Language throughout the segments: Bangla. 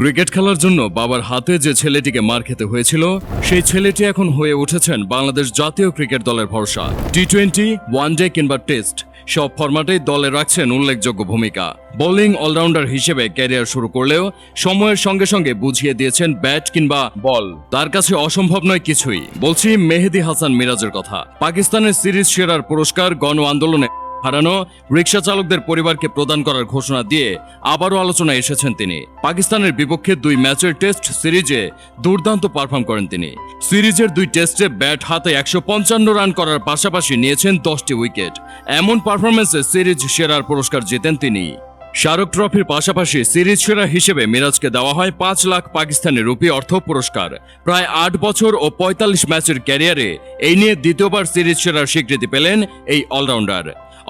ক্রিকেট খেলার জন্য বাবার হাতে যে ছেলেটিকে মার খেতে হয়েছিল, সেই ছেলেটি এখন হয়ে উঠেছেন বাংলাদেশ জাতীয় ক্রিকেট দলের ভরসা। টি টোয়েন্টি ওয়ানডে কিংবা টেস্ট, সব ফরম্যাটেই দলে রাখছেন উল্লেখযোগ্য ভূমিকা। বোলিং অলরাউন্ডার হিসেবে ক্যারিয়ার শুরু করলেও সময়ের সঙ্গে সঙ্গে বুঝিয়ে দিয়েছেন ব্যাট কিংবা বল। তার কাছে অসম্ভব নয় কিছুই। বলছি মেহেদি হাসান মিরাজের কথা। পাকিস্তানের সিরিজ সেরার পুরস্কার গণ আন্দোলনে হারানো রিক্সা চালকদের পরিবারকে প্রদান করার ঘোষণা দিয়ে আবারও আলোচনায় এসেছেন তিনি। পাকিস্তানের বিপক্ষে দুই ম্যাচের টেস্ট সিরিজে দুর্দান্ত পারফর্ম করেন তিনি। সিরিজের দুই টেস্টে ব্যাট হাতে একশো পঞ্চান্ন রান করার পাশাপাশি নিয়েছেন দশটি উইকেট। এমন পারফরমেন্সে সিরিজ সেরার পুরস্কার জিতেন তিনি। শাহরুখ ট্রফির পাশাপাশি সিরিজ সেরা হিসেবে মিরাজকে দেওয়া হয় পাঁচ লাখ পাকিস্তানি রুপি অর্থ পুরস্কার। প্রায় আট বছর ও পঁয়তাল্লিশ ম্যাচের ক্যারিয়ারে এই নিয়ে দ্বিতীয়বার সিরিজ সেরার স্বীকৃতি পেলেন এই অলরাউন্ডার।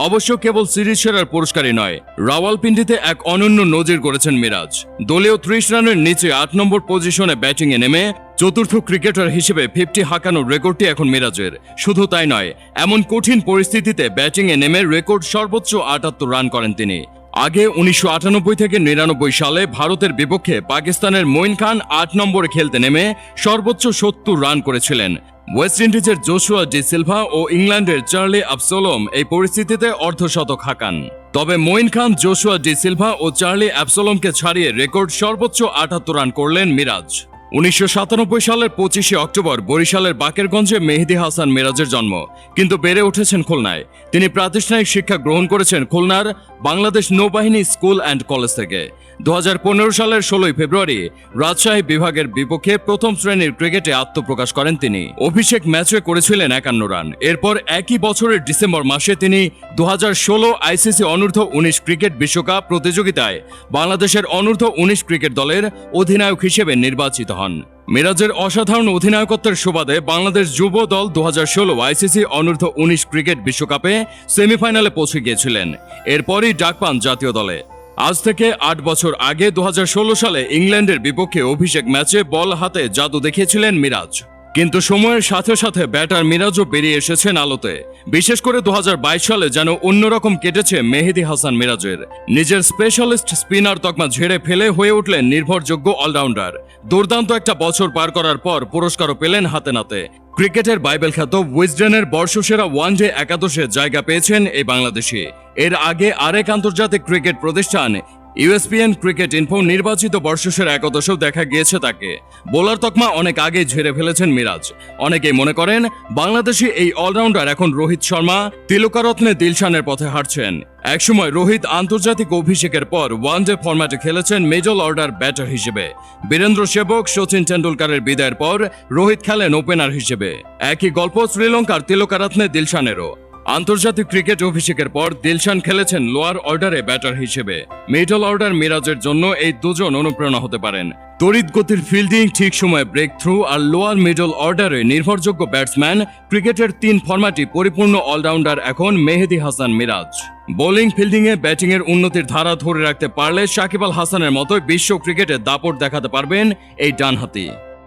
অবশ্য কেবল সিরিজ সেরার পুরস্কারই নয়, রাওয়ালপিন্ডিতে এক অনন্য নজির করেছেন মিরাজ। দলীয় ত্রিশ রানের নিচে আট নম্বর পজিশনে ব্যাটিংয়ে নেমে চতুর্থ ক্রিকেটার হিসেবে ফিফটি হাঁকানোর রেকর্ডটি এখন মিরাজের। শুধু তাই নয়, এমন কঠিন পরিস্থিতিতে ব্যাটিংয়ে নেমে রেকর্ড সর্বোচ্চ আটাত্তর রান করেন তিনি। আগে উনিশশো আটানব্বই থেকে নিরানব্বই সালে ভারতের বিপক্ষে পাকিস্তানের মঈন খান আট নম্বরে খেলতে নেমে সর্বোচ্চ সত্তর রান করেছিলেন। ওয়েস্ট ইন্ডিজের জোসুয়া ডি সিলভা ও ইংল্যান্ডের চার্লি আবসোলম এই পরিস্থিতিতে অর্ধশতক হাঁকান। তবে Moin Khan, Joshua da Silva ও চার্লি অ্যাপসোলমকে ছাড়িয়ে রেকর্ড সর্বোচ্চ আটাত্তর রান করলেন মিরাজ। উনিশশো সাতানব্বই সালের পঁচিশে অক্টোবর বরিশালের বাকেরগঞ্জে মেহেদি হাসান মিরাজের জন্ম। কিন্তু বেড়ে উঠেছেন খুলনায়। তিনি প্রাতিষ্ঠানিক শিক্ষা গ্রহণ করেছেন খুলনার বাংলাদেশ নৌবাহিনী স্কুল অ্যান্ড কলেজ থেকে। দু হাজার পনেরো সালের ষোলোই ফেব্রুয়ারি রাজশাহী বিভাগের বিপক্ষে প্রথম শ্রেণির ক্রিকেটে আত্মপ্রকাশ করেন তিনি। অভিষেক ম্যাচে করেছিলেন একান্ন রান। এরপর একই বছরের ডিসেম্বর মাসে তিনি দু হাজার ষোলো আইসিসি অনূর্ধ্ব উনিশ ক্রিকেট বিশ্বকাপ প্রতিযোগিতায় বাংলাদেশের অনূর্ধ্ব উনিশ ক্রিকেট দলের অধিনায়ক হিসেবে নির্বাচিত হন। মিরাজের অসাধারণ অধিনায়কত্বের সুবাদে বাংলাদেশ যুব দল দু হাজার ষোলো আইসিসি অনূর্ধ্ব উনিশ ক্রিকেট বিশ্বকাপে সেমিফাইনালে পৌঁছে গিয়েছিলেন। এরপরই ডাক পান জাতীয় দলে। আজ থেকে আট বছর আগে দু হাজার ষোলো সালে ইংল্যান্ডের বিপক্ষে অভিষেক ম্যাচে বল হাতে জাদু দেখিয়েছিলেন মিরাজ। কিন্তু সময়ের সাথে সাথে ব্যাটার মিরাজও বেরিয়ে এসেছেন আলোতে। বিশেষ করে দু হাজার বাইশ সালে যেন অন্যরকম কেটেছে মেহেদি হাসান মিরাজের। নিজের স্পেশালিস্ট স্পিনার তকমা ঝেড়ে ফেলে হয়ে উঠলেন নির্ভরযোগ্য অলরাউন্ডার। দুর্দান্ত একটা বছর পার করার পর পুরস্কারও পেলেন হাতে নাতে। ক্রিকেটের বাইবেল খ্যাত উইজডেনের বর্ষসেরা ওয়ানডে একাদশে জায়গা পেয়েছেন এই বাংলাদেশি। এর আগে আরেক আন্তর্জাতিক ক্রিকেট প্রতিষ্ঠান ইউএসপিএন ক্রিকেট ইনফো নির্বাচিত বর্ষসেরা একাদশেও দেখা গিয়েছে তাকে। বোলার তকমা অনেক আগে ঝেড়ে ফেলেছেন মিরাজ। অনেকেই মনে করেন বাংলাদেশি এই অলরাউন্ডার এখন রোহিত শর্মা। তিলকারত্নে দিলশানের পথে হাঁটছেন। একসময় রোহিত আন্তর্জাতিক অভিষেকের পর ওয়ানডে ফরম্যাটে খেলেছেন মেজল অর্ডার ব্যাটার হিসেবে। বীরেন্দ্র সেবক, সচিন টেন্ডুলকারের বিদায়ের পর রোহিত খেলেন ওপেনার হিসেবে। একই গল্প শ্রীলঙ্কার তিলকারত্নে দিলশানেরও। আন্তর্জাতিক ক্রিকেট অভিষেকের পর দিলশান খেলেছেন লোয়ার অর্ডারে ব্যাটার হিসেবে। মিডল অর্ডার মিরাজের জন্য এই দুজন অনুপ্রেরণা হতে পারেন। তড়িৎ গতির ফিল্ডিং ঠিক সময়ে ব্রেক থ্রু আর লোয়ার মিডল অর্ডারে নির্ভরযোগ্য ব্যাটসম্যান, ক্রিকেটের তিন ফরম্যাটই পরিপূর্ণ অলরাউন্ডার এখন মেহেদি হাসান মিরাজ। বোলিং ফিল্ডিংয়ে ব্যাটিংয়ের উন্নতির ধারা ধরে রাখতে পারলে সাকিব আল হাসানের মতো বিশ্ব ক্রিকেটে দাপট দেখাতে পারবেন এই ডানহাতি।